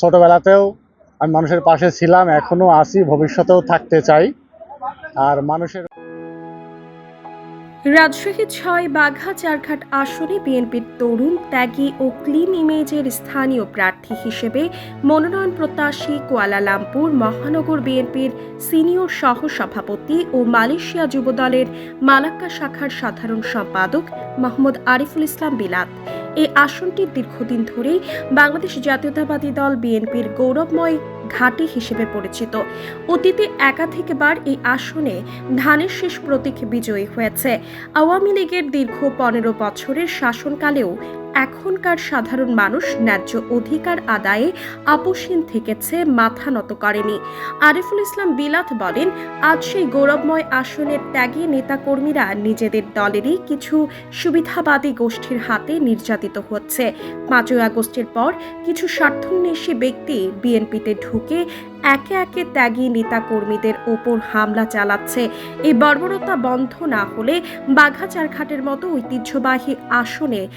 ছোটবেলাতেও আমি মানুষের পাশে ছিলাম, এখনও আছি, ভবিষ্যতেও থাকতে চাই। আর মানুষের রাজশাহী ছয় বাঘা চারঘাট আসনে বিএনপির তরুণ, ত্যাগী ও ক্লিন ইমেজের স্থানীয় প্রার্থী হিসেবে মনোনয়ন প্রত্যাশী কুয়ালালামপুর মহানগর বিএনপির সিনিয়র সহ সভাপতি ও মালয়েশিয়া যুবদলের মালাক্কা শাখার সাধারণ সম্পাদক মোহাম্মদ আরিফুল ইসলাম বিলাত। এই আসনটি দীর্ঘদিন ধরেই বাংলাদেশ জাতীয়তাবাদী দল বিএনপির গৌরবময় ঘাঁটি হিসেবে পরিচিত। অতীতে একাধিকবার এই আসনে ধানের শেষ প্রতীক বিজয়ী হয়েছে। আওয়ামী লীগের দীর্ঘ পনেরো বছরের শাসনকালেও এখনকার সাধারণ মানুষ ন্যায্য অধিকার আদায়ে আপোষহীন থেকেছে, মাথা নত করেনি। আরিফুল ইসলাম বিলাত বলেন, আজ সেই গৌরবময় আসনের ত্যাগী নেতাকর্মীরা নিজেদের দলেরই কিছু সুবিধাবাদী গোষ্ঠীর হাতে নির্যাতিত হচ্ছে। পাঁচই আগস্টের পর কিছু স্বার্থন্বেষী ব্যক্তি বিএনপিতে ঢুকে একে একে ত্যাগী নেতা কর্মীদের ওপর হামলা চালাচ্ছে। এই বর্বরতা বন্ধ না হলে বাঘা বাঘাচারঘাটের মতো ঐতিহ্যবাহী আসনে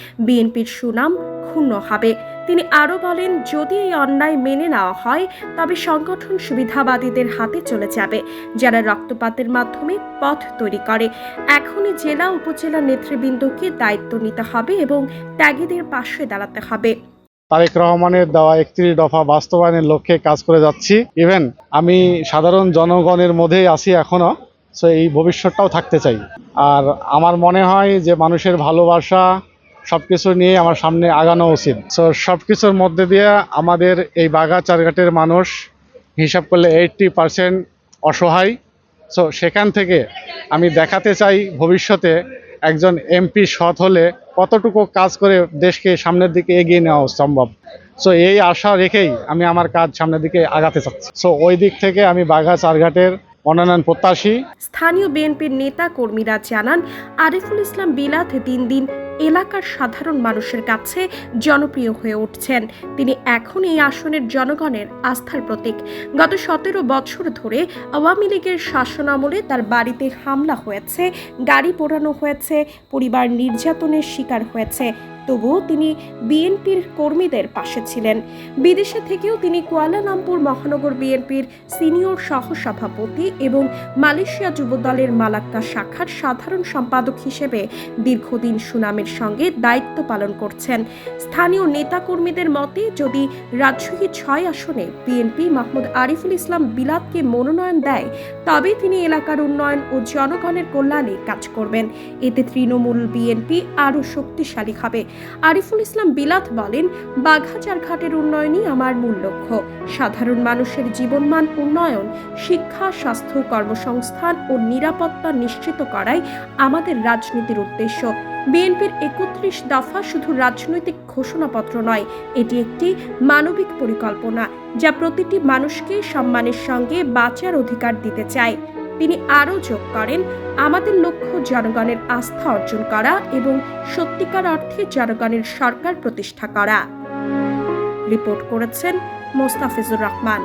বিএনপির সুনাম ক্ষুণ্ণ হবে। তিনি আরও বলেন, যদি এই অন্যায় মেনে নেওয়া হয়, তবে সংগঠন সুবিধাবাদীদের হাতে চলে যাবে, যারা রক্তপাতের মাধ্যমে পথ তৈরি করে। এখনই জেলা উপজেলা নেতৃবৃন্দকে দায়িত্ব নিতে হবে এবং ত্যাগীদের পাশে দাঁড়াতে হবে। তারেক রহমানের দেওয়া একত্রিশ দফা বাস্তবায়নের লক্ষ্যে কাজ করে যাচ্ছি। ইভেন আমি সাধারণ জনগণের মধ্যেই আছি এখনও সো এই ভবিষ্যৎটাও থাকতে চাই। আর আমার মনে হয় যে মানুষের ভালোবাসা সব কিছু নিয়ে আমার সামনে আগানো উচিত। সো সব কিছুর মধ্যে দিয়ে আমাদের এই বাগা চারঘাটের মানুষ হিসাব করলে এইটটি পারসেন্ট অসহায়। সো সেখান থেকে আমি দেখাতে চাই ভবিষ্যতে একজন এমপি সৎ হলে কতটুকু কাজ করে দেশকে সামনের দিকে এগিয়ে নেওয়া সম্ভব। সো এই আশা রেখেই আমি আমার কাজ সামনের দিকে আগাতে চাচ্ছি। সো ওই দিক থেকে আমি বাঘা চারঘাটের মনোনয়ন প্রত্যাশী। স্থানীয় বিএনপির নেতা কর্মীরা জানান, আরিফুল ইসলাম বিলাত দিন দিন এলাকার সাধারণ মানুষের কাছে জনপ্রিয় হয়ে উঠছেন। তিনি এখন এই আসনের জনগণের আস্থার প্রতীক। গত সতেরো বছর ধরে আওয়ামী লীগের শাসনামলে তার বাড়িতে হামলা হয়েছে, গাড়ি পোড়ানো হয়েছে, পরিবার নির্যাতনের শিকার হয়েছে। তবুও তিনি বিএনপির কর্মীদের পাশে ছিলেন। বিদেশে থেকেও তিনি কুয়ালালামপুর মহানগর বিএনপির সিনিয়র সহসভাপতি এবং মালয়েশিয়া যুবদলের মালাক্কা শাখার সাধারণ সম্পাদক হিসেবে দীর্ঘদিন সুনামের সঙ্গে দায়িত্ব পালন করছেন। স্থানীয় নেতাকর্মীদের মতে, যদি রাজশাহী ছয় আসনে বিএনপি মাহমুদ আরিফুল ইসলাম বিলাতকে মনোনয়ন দেয়, তবে তিনি এলাকার উন্নয়ন ও জনগণের কল্যাণে কাজ করবেন। এতে তৃণমূল বিএনপি আরও শক্তিশালী হবে। আরিফুল ইসলাম বিলাত বলেন বাঘাচারঘাটের উন্নয়নই আমার মূল লক্ষ্য। সাধারণ মানুষের জীবনমান উন্নয়ন, শিক্ষা, স্বাস্থ্য, কর্মসংস্থান ও নিরাপত্তা নিশ্চিত করাই আমাদের রাজনীতির উদ্দেশ্য। বিএনপির একত্রিশ দফা শুধু রাজনৈতিক ঘোষণাপত্র নয়, এটি একটি মানবিক পরিকল্পনা, যা প্রতিটি মানুষকে সম্মানের সঙ্গে বাঁচার অধিকার দিতে চায়। তিনি আরও যোগ করেন, আমাদের লক্ষ্য জনগণের আস্থা অর্জন করা এবং সত্যিকার অর্থে জনগণের সরকার প্রতিষ্ঠা করা। রিপোর্ট করেছেন মোস্তাফিজুর রহমান।